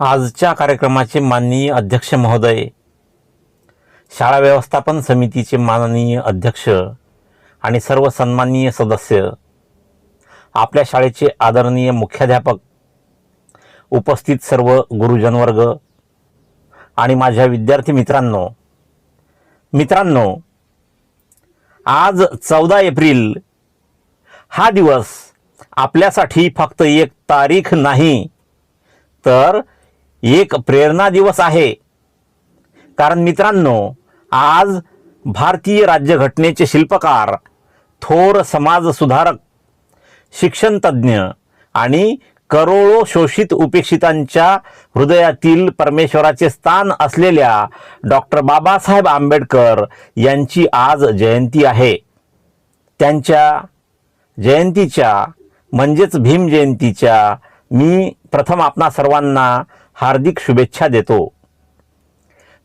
आजच्या कार्यक्रमाचे माननीय अध्यक्ष महोदय शाळा व्यवस्थापन समितीचे माननीय अध्यक्ष आणि सर्व सन्माननीय सदस्य आपल्या शाळेचे आदरणीय मुख्याध्यापक उपस्थित सर्व गुरुजनवर्ग आणि माझ्या विद्यार्थी मित्रांनो मित्रांनो आज चौदा एप्रिल हा दिवस आपल्यासाठी फक्त एक तारीख नाही तर एक प्रेरणा दिवस आहे. कारण मित्रांनो आज भारतीय राज्यघटनेचे शिल्पकार थोर समाज सुधारक शिक्षण तज्ज्ञ आणि करोडो शोषित उपेक्षितांच्या हृदयातील परमेश्वराचे स्थान असलेल्या डॉक्टर बाबासाहेब आंबेडकर यांची आज जयंती आहे. त्यांच्या जयंतीच्या म्हणजेच भीम जयंतीच्या मी प्रथम आपणा सर्वांना हार्दिक शुभेच्छा देतो.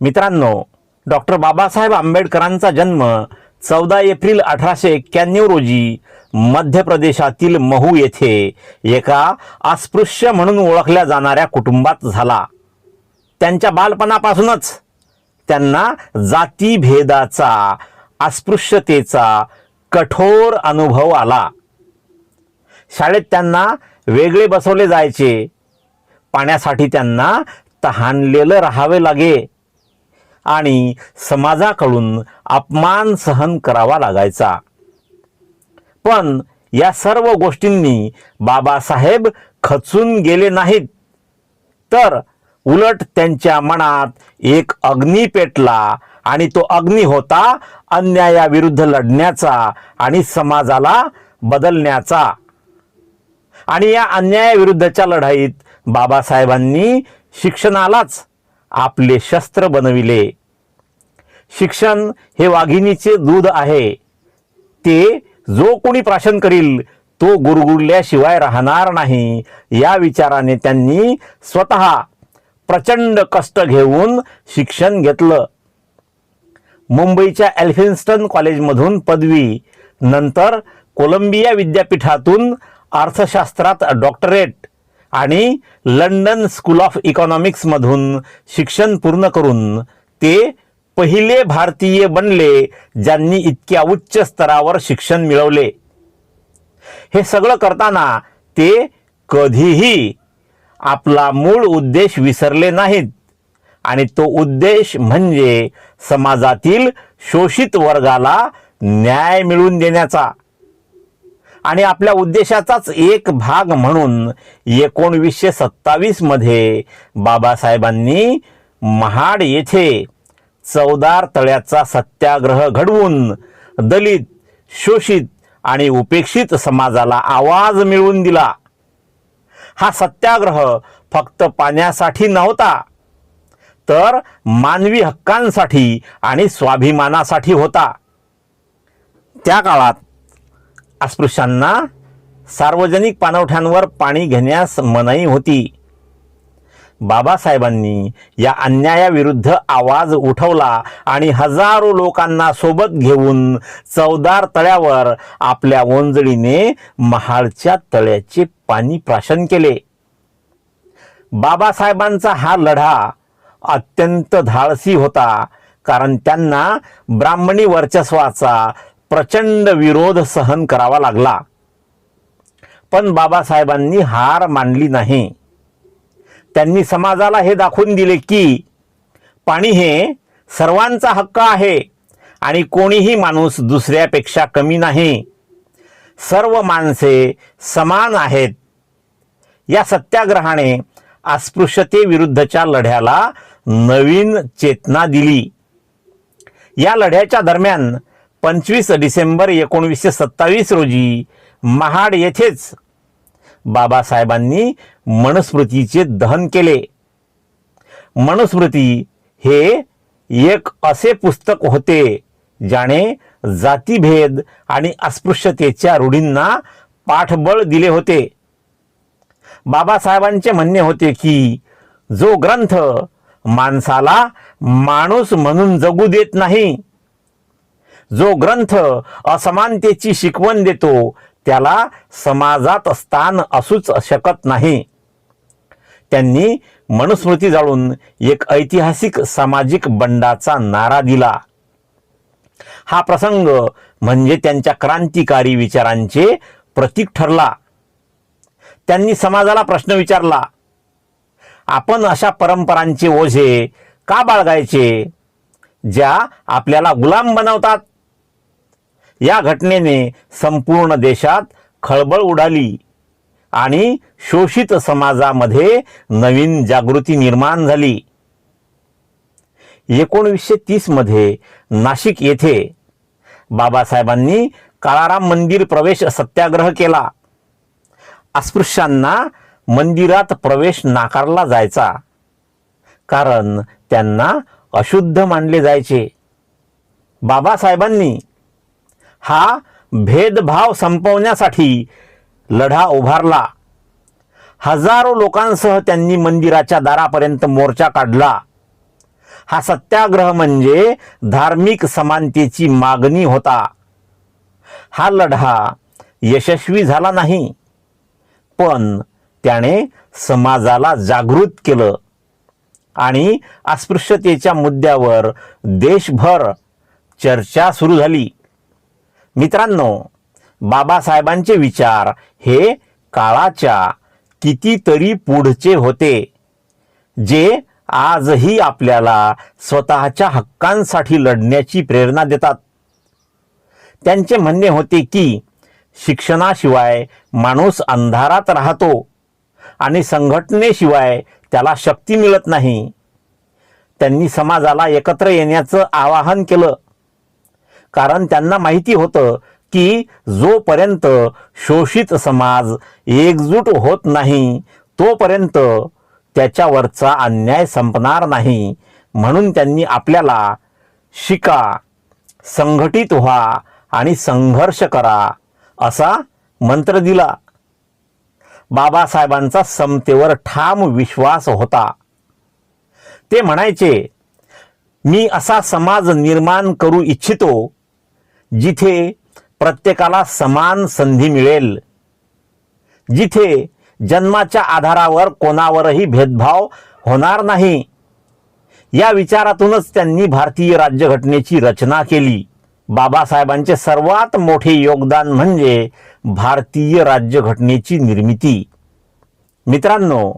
मित्रांनो डॉक्टर बाबासाहेब आंबेडकरांचा जन्म चौदा एप्रिल अठराशे एक्क्याण्णव रोजी मध्य प्रदेशातील महू येथे एका अस्पृश्य म्हणून ओळखल्या जाणाऱ्या कुटुंबात झाला. त्यांच्या बालपणापासूनच त्यांना जातीभेदाचा अस्पृश्यतेचा कठोर अनुभव आला. शाळेत त्यांना वेगळे बसवले जायचे. पाण्यासाठी त्यांना तहानलेलं राहावे लागे. आणि समाजाकडून अपमान सहन करावा लागायचा. पण या सर्व गोष्टींनी बाबासाहेब खचून गेले नाहीत. तर उलट त्यांच्या मनात एक अग्नी पेटला आणि तो अग्नी होता अन्यायाविरुद्ध लढण्याचा आणि समाजाला बदलण्याचा. आणि या अन्यायाविरुद्धच्या लढाईत बाबासाहेबांनी शिक्षणालाच आपले शस्त्र बनविले. शिक्षण हे वाघिणीचे दूध आहे. ते जो कोणी प्राशन करील तो गुरगुरल्याशिवाय राहणार नाही. या विचाराने त्यांनी स्वतः प्रचंड कष्ट घेऊन शिक्षण घेतलं. मुंबईच्या एल्फिन्स्टन कॉलेजमधून पदवी नंतर कोलंबिया विद्यापीठातून अर्थशास्त्रात डॉक्टरेट आणि लंडन स्कूल ऑफ इकॉनॉमिक्समधून शिक्षण पूर्ण करून ते पहिले भारतीय बनले ज्यांनी इतक्या उच्च स्तरावर शिक्षण मिळवले. हे सगळं करताना ते कधीही आपला मूळ उद्देश विसरले नाहीत. आणि तो उद्देश म्हणजे समाजातील शोषित वर्गाला न्याय मिळवून देण्याचा. आणि आपल्या उद्देशाचाच एक भाग म्हणून एकोणवीसशे सत्तावीसमध्ये बाबासाहेबांनी महाड येथे चौदार तळ्याचा सत्याग्रह घडवून दलित शोषित आणि उपेक्षित समाजाला आवाज मिळवून दिला. हा सत्याग्रह फक्त पाण्यासाठी नव्हता तर मानवी हक्कांसाठी आणि स्वाभिमानासाठी होता. त्या काळात अस्पृश्यांना सार्वजनिक पाणवठ्यांवर पाणी घेण्यास मनाई होती. बाबासाहेबांनी या अन्यायाविरुद्ध आवाज उठवला आणि हजारो लोकांना सोबत घेऊन चवदार तळ्यावर आपल्या ओंजळीने महाडच्या तळ्याचे पाणी प्राशन केले. बाबासाहेबांचा हा लढा अत्यंत धाडसी होता कारण त्यांना ब्राह्मणी वर्चस्वाचा प्रचंड विरोध सहन करावा लागला. पण बाबासाहेबांनी हार मानली नाही. त्यांनी समाजाला हे दाखवून दिले की पाणी हे सर्वांचा हक्क आहे आणि कोणीही माणूस दुसऱ्यापेक्षा कमी नाही. सर्व माणसे समान आहेत. या सत्याग्रहाने अस्पृश्यतेविरुद्धच्या लढ्याला नवीन चेतना दिली. या लढ्याच्या दरम्यान पंचवीस डिसेंबर एकोणीसशे सत्तावीस रोजी महाड येथेच बाबासाहेबांनी मनुस्मृतीचे दहन केले. मनुस्मृती हे एक असे पुस्तक होते ज्याने जातीभेद आणि अस्पृश्यतेच्या रूढींना पाठबळ दिले होते. बाबासाहेबांचे म्हणणे होते की जो ग्रंथ माणसाला माणूस म्हणून जगू देत नाही जो ग्रंथ असमानतेची शिकवण देतो त्याला समाजात स्थान असूच शकत नाही. त्यांनी मनुस्मृती जाळून एक ऐतिहासिक सामाजिक बंडाचा नारा दिला. हा प्रसंग म्हणजे त्यांच्या क्रांतिकारी विचारांचे प्रतीक ठरला. त्यांनी समाजाला प्रश्न विचारला आपण अशा परंपरांचे ओझे का बाळगायचे ज्या आपल्याला गुलाम बनवतात? या घटनेने संपूर्ण देशात खळबळ उडाली आणि शोषित समाजामध्ये नवीन जागृती निर्माण झाली. एकोणवीसशे तीसमध्ये नाशिक येथे बाबासाहेबांनी काळाराम मंदिर प्रवेश सत्याग्रह केला. अस्पृश्यांना मंदिरात प्रवेश नाकारला जायचा. कारण त्यांना अशुद्ध मानले जायचे. बाबासाहेबांनी हा भेदभाव संपवण्यासाठी लढा उभारला. हजारो लोकांसह त्यांनी मंदिराच्या दारापर्यंत मोर्चा काढला. हा सत्याग्रह म्हणजे धार्मिक समानतेची मागणी होता. हा लढा यशस्वी झाला नाही पण त्याने समाजाला जागृत केलं आणि अस्पृश्यतेच्या मुद्द्यावर देशभर चर्चा सुरू झाली. मित्रांनो बाबासाहेबांचे विचार हे काळाच्या कितीतरी पुढचे होते जे आजही आपल्याला स्वतःच्या हक्कांसाठी लढण्याची प्रेरणा देतात. त्यांचे म्हणणे होते की शिक्षणाशिवाय माणूस अंधारात राहतो आणि संघटनेशिवाय त्याला शक्ती मिळत नाही. त्यांनी समाजाला एकत्र येण्याचं आवाहन केलं. कारण त्यांना माहिती होतं की जोपर्यंत शोषित समाज एकजूट होत नाही तोपर्यंत त्याच्यावरचा अन्याय संपणार नाही. म्हणून त्यांनी आपल्याला शिका संघटित व्हा आणि संघर्ष करा असा मंत्र दिला. बाबासाहेबांचा समतेवर ठाम विश्वास होता. ते म्हणायचे मी असा समाज निर्माण करू इच्छितो जिथे प्रत्येकाला समान संधी मिळेल जिथे जन्माच्या आधारावर कोणावरही भेदभाव होणार नाही या विचारातूनच त्यांनी भारतीय राज्यघटनेची रचना केली. बाबासाहेबांचे सर्वात मोठे योगदान म्हणजे भारतीय राज्यघटनेची निर्मिती. मित्रांनो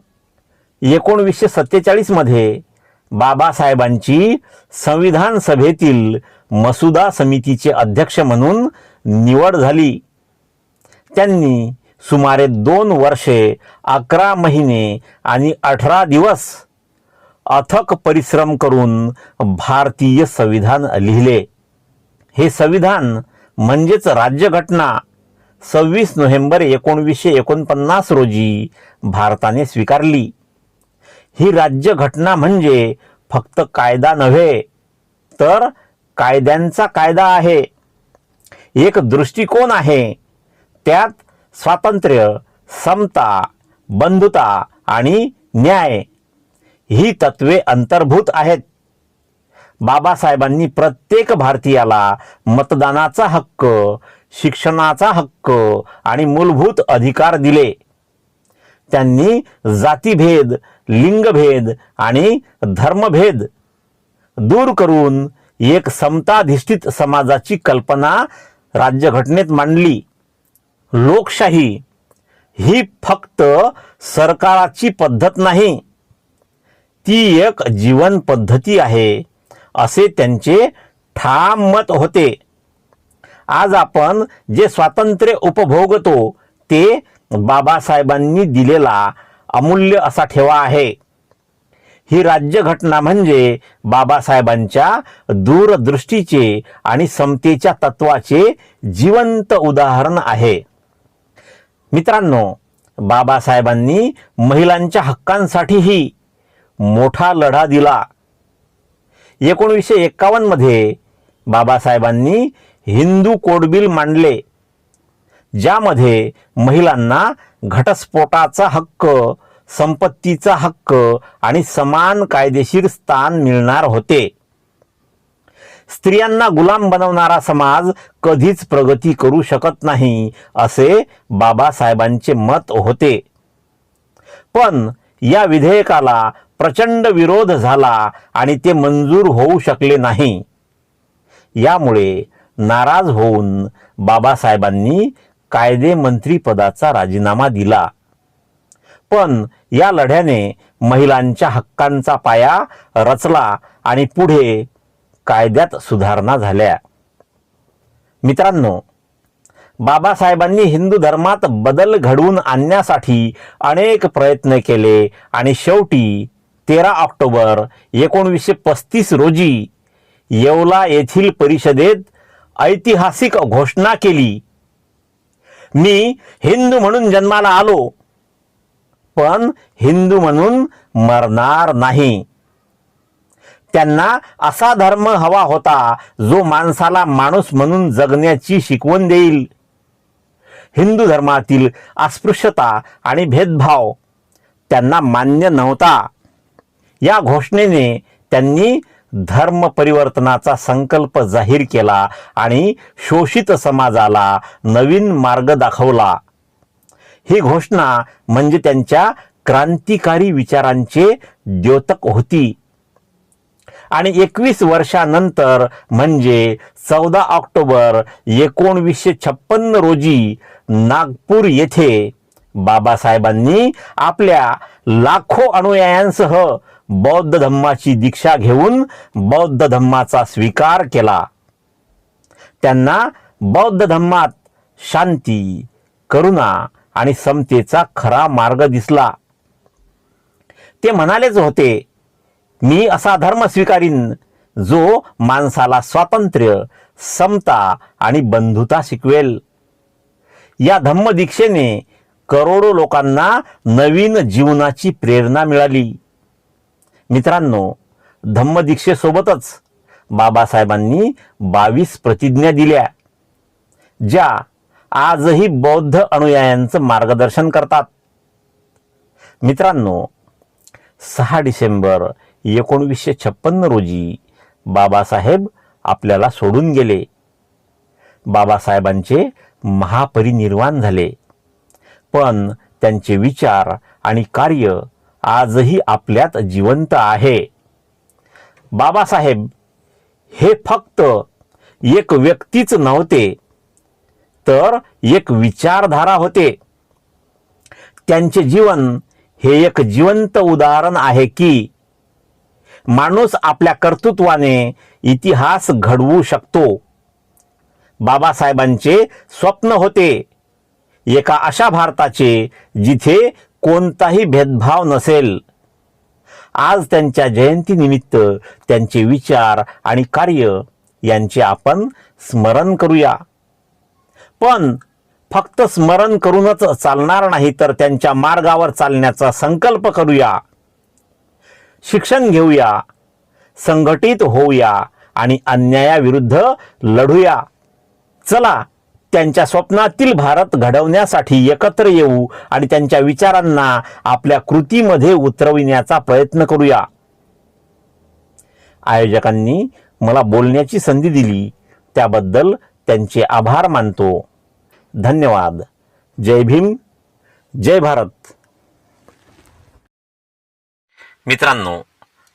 एकोणवीसशे सत्तेचाळीसमध्ये बाबासाहेबांची संविधान सभेतील मसुदा समितीचे अध्यक्ष म्हणून निवड झाली. त्यांनी सुमारे दोन वर्षे अकरा महिने आणि अठरा दिवस अथक परिश्रम करून भारतीय संविधान लिहिले. हे संविधान म्हणजेच राज्यघटना. सव्वीस नोव्हेंबर एकोणवीसशे एकोणपन्नास रोजी भारताने स्वीकारली. ही राज्यघटना म्हणजे फक्त कायदा नव्हे तर कायद्यांचा कायदा आहे. एक दृष्टिकोन आहे. त्यात स्वातंत्र्य समता बंधुता आणि न्याय ही तत्वे अंतर्भूत आहेत. बाबासाहेबांनी प्रत्येक भारतीयाला मतदानाचा हक्क शिक्षणाचा हक्क आणि मूलभूत अधिकार दिले. त्यांनी जातीभेद लिंगभेद आणि धर्मभेद दूर करून एक समताधिष्ठित समाजाची कल्पना राज्यघटनेत मांडली. लोकशाही ही फक्त सरकाराची पद्धत नाही ती एक जीवन पद्धती आहे असे त्यांचे ठाम मत होते. आज आपण जे स्वातंत्र्य उपभोगतो ते बाबासाहेबांनी दिलेला अमूल्य असा ठेवा आहे. ही राज्यघटना म्हणजे बाबासाहेबांच्या दूरदृष्टीचे आणि समतेच्या तत्वाचे जिवंत उदाहरण आहे. मित्रांनो बाबासाहेबांनी महिलांच्या हक्कांसाठीही मोठा लढा दिला. एकोणीसशे एक्कावन्नमध्ये बाबासाहेबांनी हिंदू कोडबिल मांडले. ज्यामध्ये महिलांना घटस्फोटाचा हक्क संपत्तीचा हक्क आणि समान कायदेशीर स्थान मिळणार होते. स्त्रियांना गुलाम बनवणारा समाज कधीच प्रगती करू शकत नाही असे बाबासाहेबांचे मत होते. पण या विधेयकाला प्रचंड विरोध झाला आणि ते मंजूर होऊ शकले नाही. यामुळे नाराज होऊन बाबासाहेबांनी कायदे मंत्रीपदाचा राजीनामा दिला. पण या लढ्याने महिलांच्या हक्कांचा पाया रचला आणि पुढे कायद्यात सुधारणा झाल्या. मित्रांनो बाबासाहेबांनी हिंदू धर्मात बदल घडवून आणण्यासाठी अनेक प्रयत्न केले आणि शेवटी तेरा ऑक्टोबर एकोणवीसशे पस्तीस रोजी येवला येथील परिषदेत ऐतिहासिक घोषणा केली. मी हिंदू म्हणून जन्माला आलो. पण हिंदू म्हणून मरणार नाही. त्यांना असा धर्म हवा होता जो माणसाला माणूस म्हणून जगण्याची शिकवण देईल. हिंदू धर्मातील अस्पृश्यता आणि भेदभाव त्यांना मान्य नव्हता. या घोषणेने त्यांनी धर्म परिवर्तनाचा संकल्प जाहीर केला आणि शोषित समाजाला नवीन मार्ग दाखवला. ही घोषणा म्हणजे त्यांच्या क्रांतिकारी विचारांचे द्योतक होती. आणि एकवीस वर्षानंतर म्हणजे चौदा ऑक्टोबर एकोणवीसशे छप्पन्न रोजी नागपूर येथे बाबासाहेबांनी आपल्या लाखो अनुयायांसह बौद्ध धम्माची दीक्षा घेऊन बौद्ध धम्माचा स्वीकार केला. त्यांना बौद्ध धम्मात शांती करुणा आणि समतेचा खरा मार्ग दिसला. ते म्हणालेच होते मी असा धर्म स्वीकारीन जो माणसाला स्वातंत्र्य समता आणि बंधुता शिकवेल. या धम्मदीक्षेने करोडो लोकांना नवीन जीवनाची प्रेरणा मिळाली. मित्रांनो धम्मदीक्षेसोबतच बाबासाहेबांनी बावीस प्रतिज्ञा दिल्या ज्या आजही बौद्ध अनुयायांचं मार्गदर्शन करतात. मित्रांनो सहा डिसेंबर एकोणवीसशे छप्पन्न रोजी बाबासाहेब आपल्याला सोडून गेले. बाबासाहेबांचे महापरिनिर्वाण झाले. पण त्यांचे विचार आणि कार्य आजही आपल्यात जिवंत आहे. बाबासाहेब हे फक्त एक व्यक्तीच नव्हते तर एक विचारधारा होते. त्यांचे जीवन हे एक जिवंत उदाहरण आहे की माणूस आपल्या कर्तृत्वाने इतिहास घडवू शकतो. बाबासाहेबांचे स्वप्न होते एका अशा भारताचे जिथे कोणताही भेदभाव नसेल. आज त्यांच्या जयंतीनिमित्त त्यांचे विचार आणि कार्य यांचे आपण स्मरण करूया. पण फक्त स्मरण करूनच चालणार नाही तर त्यांच्या मार्गावर चालण्याचा संकल्प करूया. शिक्षण घेऊया संघटित होऊया आणि अन्यायाविरुद्ध लढूया. चला त्यांच्या स्वप्नातील भारत घडवण्यासाठी एकत्र येऊ आणि त्यांच्या विचारांना आपल्या कृतीमध्ये उतरविण्याचा प्रयत्न करूया. आयोजकांनी मला बोलण्याची संधी दिली. त्याबद्दल त्यांचे आभार मानतो. धन्यवाद. जय भीम. जय भारत. मित्रांनो